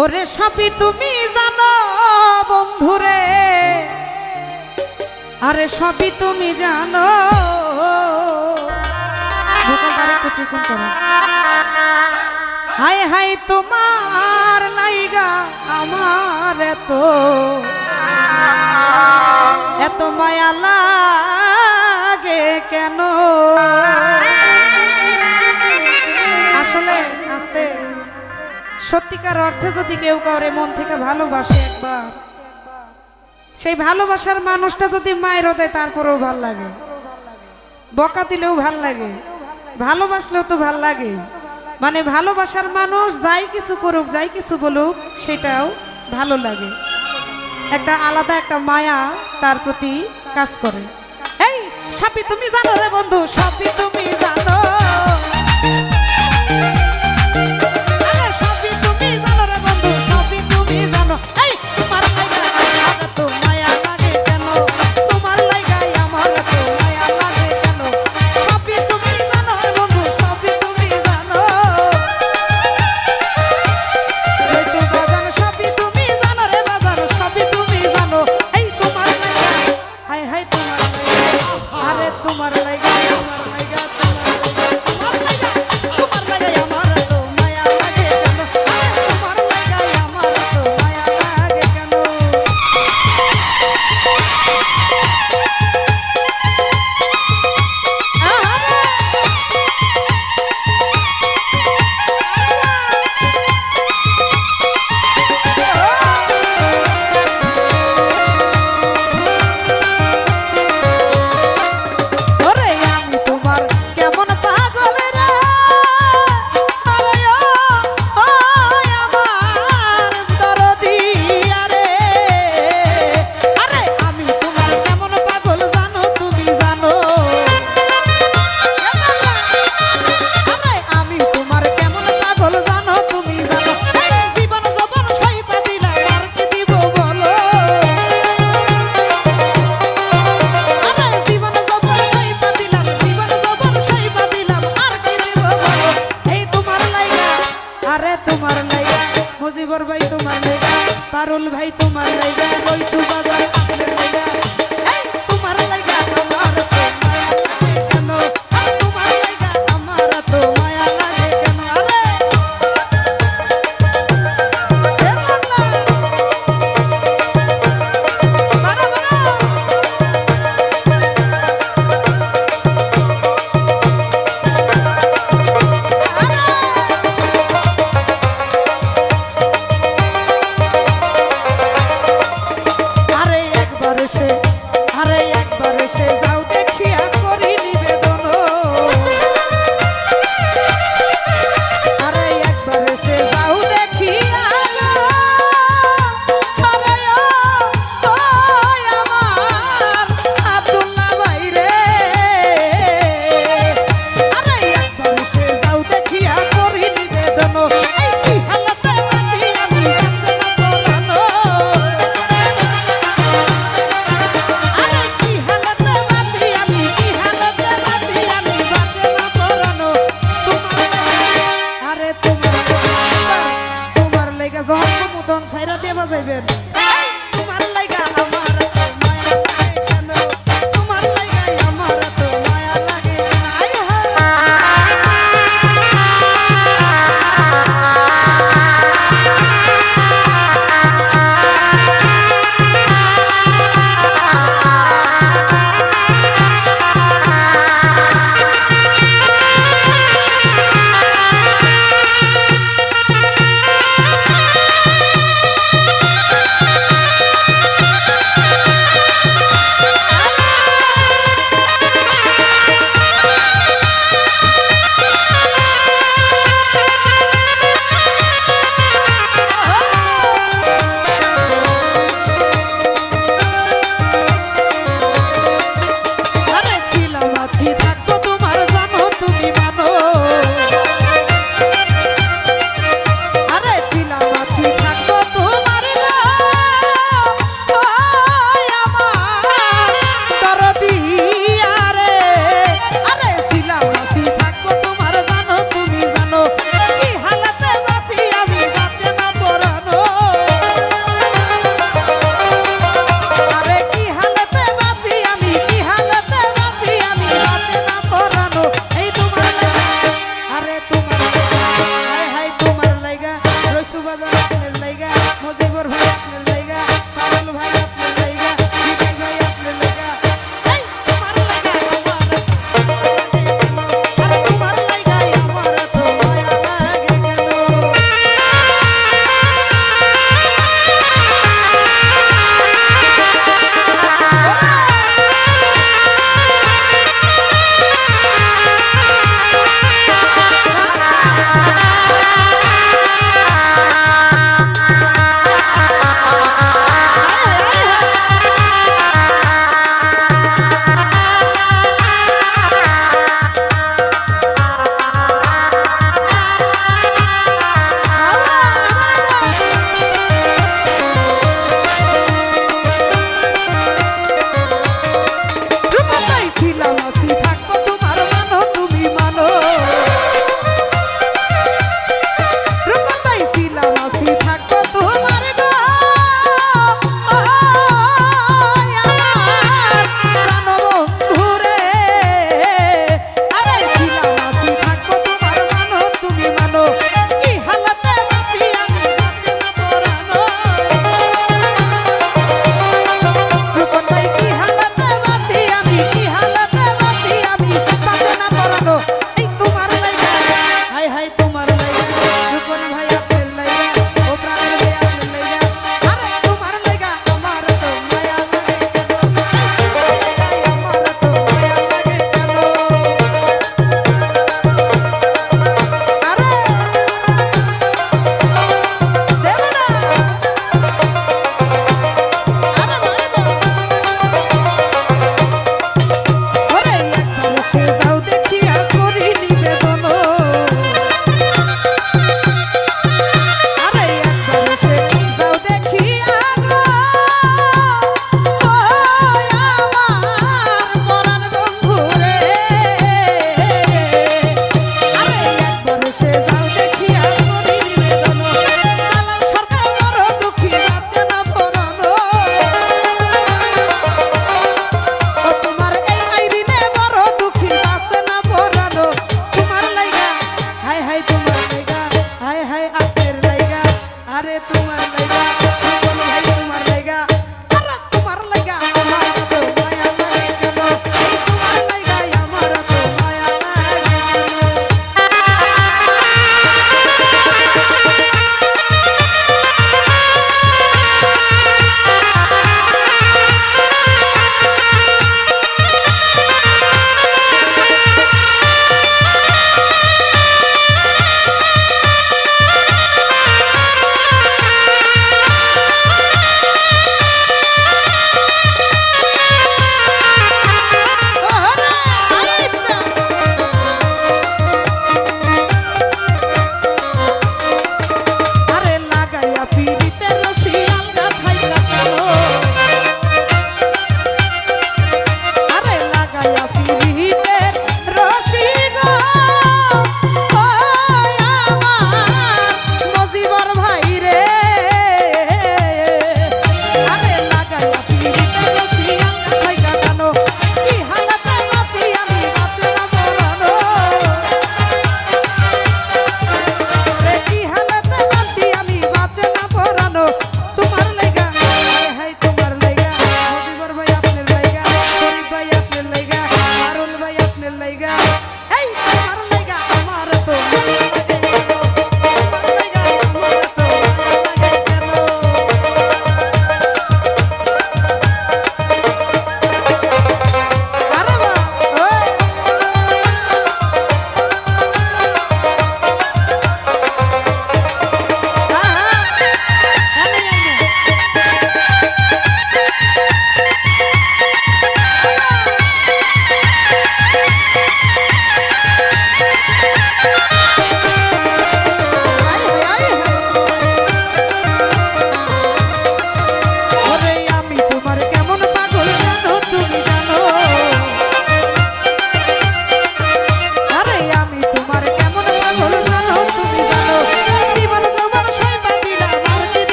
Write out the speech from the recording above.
ওরে সবই তুমি জানো বন্ধুরে। আরে সবই তুমি জানো। হাই হাই হায় হায় তোমার সত্যিকার অর্থে যদি কেউ কাউরে মন থেকে ভালোবাসে একবার, সেই ভালোবাসার মানুষটা যদি মায়ের হতায় তারপরেও ভালো লাগে। বকা দিলেও ভালো লাগে, ভালোবাসলেও তো ভালো লাগে। মানে ভালোবাসার মানুষ যাই কিছু করুক, যাই কিছু বলুক, সেটাও ভালো লাগে। একটা আলাদা একটা মায়া তার প্রতি কাজ করে। এই সাপি তুমি জানো রে বন্ধু সাপি তুমি জানো।